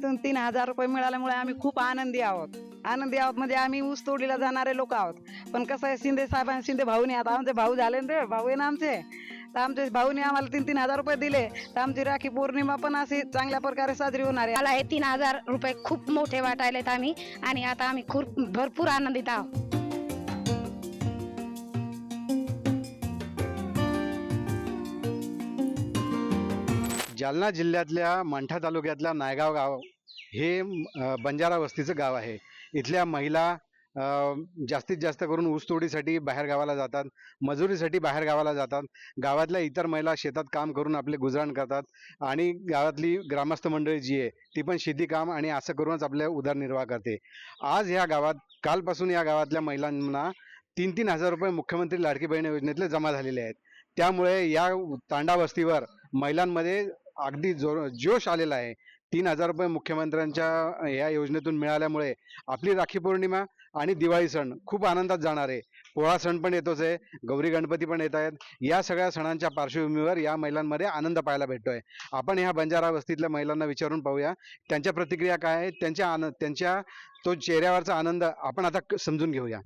योजनेतून तीन हजार रुपये मिळाल्यामुळे आम्ही खूप आनंदी आहोत. आनंदी आहोत म्हणजे आम्ही ऊस तोडीला जाणारे लोक आहोत. पण कसं आहे शिंदे साहेबांनी शिंदे भाऊनी आता आमचे भाऊ झाले ना रे भाऊ आहे ना आमचे. तर आमचे भाऊनी आम्हाला तीन तीन हजार रुपये दिले. तर आमची राखी पौर्णिमा पण अशी चांगल्या प्रकारे साजरी होणार आहे. मला हे तीन हजार रुपये खूप मोठे वाटायलेत आम्ही आणि आता आम्ही खूप भरपूर आनंदित आहोत. जालना जिल्ह्यातल्या मंठा तालुक्यातल्या नायगाव गाव हे बंजारा वस्तीचं गाव आहे. इथल्या महिला जास्तीत जास्त करून ऊसतोडीसाठी बाहेर गावाला जातात मजुरीसाठी बाहेर गावाला जातात गावातल्या इतर महिला शेतात काम करून आपले गुजराण करतात आणि गावातली ग्रामस्थ मंडळी जी आहे ती पण शेती काम आणि असं करूनच आपल्या उदरनिर्वाह करते. आज ह्या गावात कालपासून या गावातल्या महिलांना तीन तीन हजार रुपये मुख्यमंत्री लाडकी बहीण योजनेतले जमा झालेले आहेत. त्यामुळे या तांडा वस्तीवर महिलांमध्ये अगदी जो जोश आलेला आहे. तीन हजार रुपये मुख्यमंत्र्यांच्या या योजनेतून मिळाल्यामुळे आपली राखी पौर्णिमा आणि दिवाळी सण खूप आनंदात जाणार आहे. पोळा सण पण येतोच आहे गौरी गणपती पण येत आहेत. या सगळ्या सणांच्या पार्श्वभूमीवर या महिलांमध्ये आनंद पाहायला भेटतोय. आपण ह्या बंजारा वस्तीतल्या महिलांना विचारून पाहूया त्यांच्या प्रतिक्रिया काय आहेत त्यांच्या आनंद त्यांच्या तो चेहऱ्यावरचा आनंद आपण आता समजून घेऊया.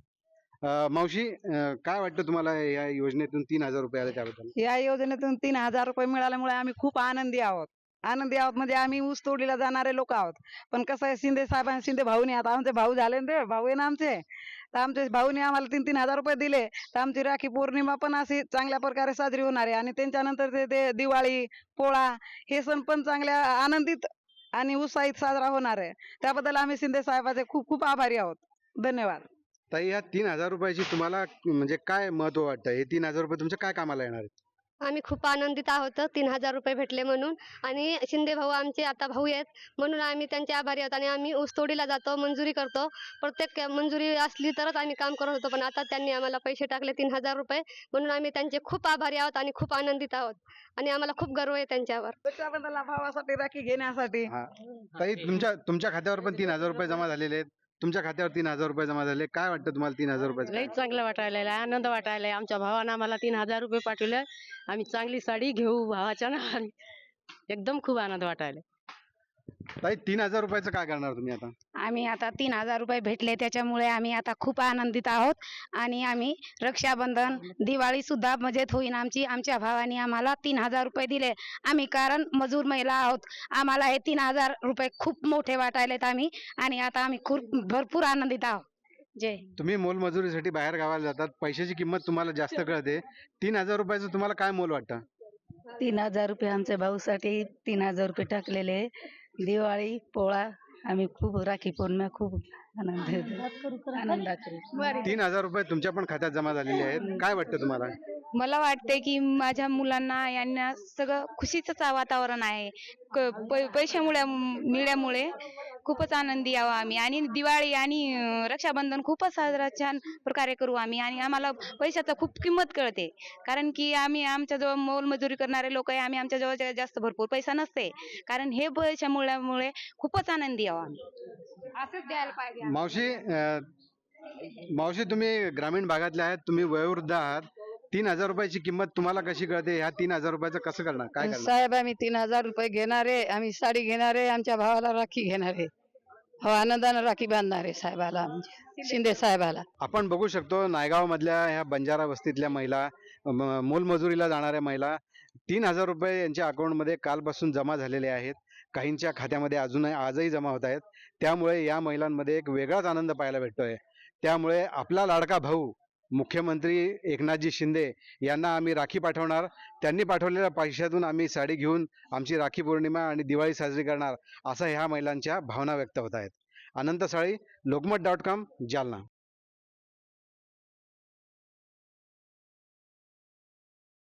मावशी अं, काय वाटतं तुम्हाला या योजनेतून तीन हजार रुपये आले त्याबद्दल? या योजनेतून तीन हजार रुपये मिळाल्यामुळे आम्ही खूप आनंदी आहोत. आनंदी आहोत म्हणजे आम्ही ऊस तोडीला जाणारे लोक आहोत. पण कसं आहे शिंदे साहेबांनी शिंदे भाऊनी आता आमचे भाऊ झाले ना रे भाऊ आहे ना आमचे. तर आमचे भाऊनी आम्हाला तीन तीन हजार रुपये दिले. तर आमची राखी पौर्णिमा पण अशी चांगल्या प्रकारे साजरी होणार आहे. आणि त्यांच्यानंतर ते ते दिवाळी पोळा हे सण पण चांगल्या आनंदित आणि उत्साहित साजरा होणार आहे. त्याबद्दल आम्ही शिंदे साहेबाचे खूप खूप आभारी आहोत. धन्यवाद. ताई या तीन हजार रुपयाची तुम्हाला म्हणजे काय महत्त्व वाटतं? हे तीन हजार रुपये तुमच्या काय कामाला येणार आहेत? आम्ही खूप आनंदित आहोत. तीन हजार रुपये भेटले म्हणून. आणि शिंदे भाऊ आमचे आता भाऊ आहेत. म्हणून आम्ही त्यांचे आभारी आहोत आणि आम्ही ऊसतोडीला जातो मंजुरी करतो. प्रत्येक मंजुरी असली तरच आम्ही काम करत होतो पण आता त्यांनी आम्हाला पैसे टाकले तीन हजार रुपये. म्हणून आम्ही त्यांचे खूप आभारी आहोत आणि खूप आनंदित आहोत. आणि आम्हाला खूप गर्व आहे त्यांच्यावर. त्याच्याबद्दल भावासाठी राखी घेण्यासाठी. ताई तुमच्या तुमच्या खात्यावर पण तीन हजार रुपये जमा झालेले आहेत. तुमच्या खात्यावर तीन हजार रुपये जमा झाले. काय वाटतं तुम्हाला तीन हजार रुपये लई चांगलं वाटायला आनंद वाटायलाय. आमच्या भावानं आम्हाला तीन हजार रुपये पाठवले. आम्ही चांगली साडी घेऊ भावाच्या नावाने. एकदम खूप आनंद वाटायला. ताई तीन हजार रुपयाचं काय करणार तुम्ही आता? आम्ही आता तीन हजार रुपये भेटले त्याच्यामुळे आम्ही आता खूप आनंदित आहोत. आणि आम्ही रक्षाबंधन दिवाळी सुद्धा मजेत होईन आमची. आमच्या भावाने आम्हाला तीन हजार रुपये दिले. आम्ही कारण मजूर महिला आहोत. आम्हाला हे तीन हजार रुपये खूप मोठे वाटायलेत आम्ही. आणि आता आम्ही खूप भरपूर आनंदित आहोत. जय. तुम्ही मोलमजुरीसाठी बाहेर गावाला जातात. पैशाची किंमत तुम्हाला जास्त कळते. तीन हजार रुपयाचं तुम्हाला काय मोल वाटतं? तीन हजार रुपये आमच्या भाऊसाठी तीन हजार रुपये टाकलेले. दिवाळी पोळा आम्ही खूप राखी पौर्णिमा खूप आनंद आनंदात करू तीन हजार रुपये तुमच्या पण खात्यात जमा झालेले आहेत. काय वाटतं तुम्हाला? मला वाटते की माझ्या मुलांना यांना सगळं खुशीचंच वातावरण आहे. पैशामुळे मिळाल्यामुळे खूपच आनंदी यावं आम्ही. आणि दिवाळी आणि रक्षाबंधन खूपच साजरा छान प्रकारे करू आम्ही. आणि आम्हाला पैशाचा खूप किंमत कळते. कारण की आम्ही आमच्याजवळ मोलमजुरी करणारे लोक आहे. आम्ही आमच्याजवळ जास्त भरपूर पैसा नसते. कारण हे पैशामुळे खूपच आनंदी यावं आम्ही. असंच द्यायला पाहिजे. मावशी अं, मावशी तुम्ही ग्रामीण भागातले आहेत. तुम्ही वयोवृद्ध आहात. तीन हजार रुपयाची किंमत तुम्हाला कशी कळते? ह्या तीन हजार रुपयाचं कसं करणार? काय करणार? साहेब आम्ही तीन हजार रुपये घेणारे आम्ही साडी घेणारे आमच्या भावाला राखी घेणारे हो आनंदानं राखी बांधणारे साहेबाला आमच्या शिंदे साहेबाला. आपण बघू शकतो नायगाव मधल्या ह्या बंजारा वस्तीतल्या महिला म- मोलमजुरीला जाणाऱ्या महिला तीन हजार रुपये यांच्या अकाउंटमध्ये कालपासून जमा झालेले आहेत. काहींच्या खात्यामध्ये अजूनही आजही जमा होत आहेत. त्यामुळे या महिलांमध्ये एक वेगळाच आनंद पाहायला भेटतोय. त्यामुळे आपला लाडका भाऊ मुख्यमंत्री एकनाथजी शिंदे यांना आम्ही राखी पाठवणार. त्यांनी पाठवलेल्या पैशातून आम्ही साडी घेऊन आमची राखी पौर्णिमा आणि दिवाळी साजरी करणार असं ह्या महिलांच्या भावना व्यक्त होत आहेत. Anant Sali Lokmat dot com Jalna.